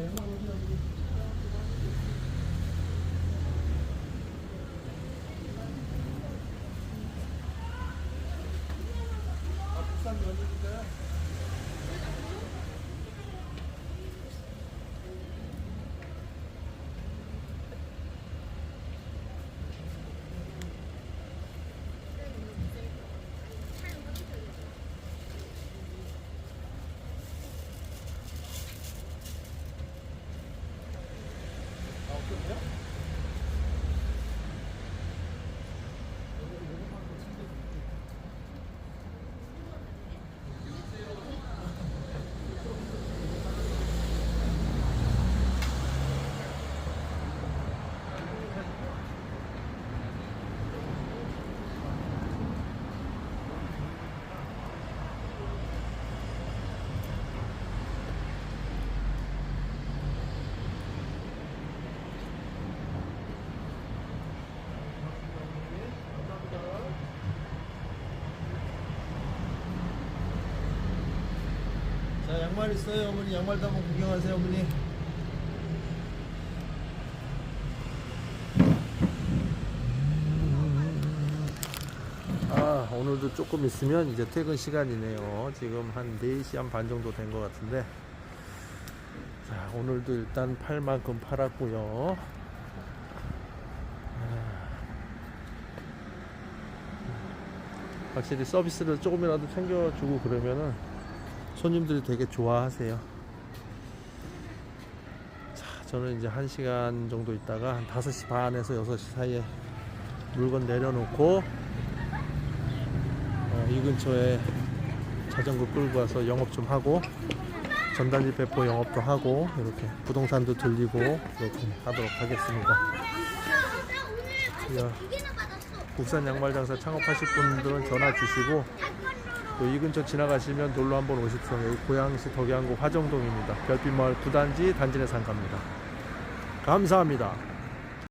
아, 비싼 연인인데. 자 양말 있어요 어머니. 양말도 한번 구경하세요 어머니. 아 오늘도 조금 있으면 이제 퇴근 시간이네요. 지금 한 4시 한 반 정도 된 것 같은데. 자 오늘도 일단 팔 만큼 팔았고요. 확실히 서비스를 조금이라도 챙겨주고 그러면은 손님들이 되게 좋아하세요. 자, 저는 이제 1시간 정도 있다가 한 5시 반에서 6시 사이에 물건 내려놓고 어, 이 근처에 자전거 끌고 와서 영업 좀 하고 전단지 배포 영업도 하고 이렇게 부동산도 들리고 이렇게 하도록 하겠습니다. 야, 국산 양말 장사 창업하실 분들은 전화 주시고 또 이 근처 지나가시면 놀러 한번 오십시오. 여기 고양시 덕양구 화정동입니다. 별빛마을 9단지 단진의 상가입니다. 감사합니다.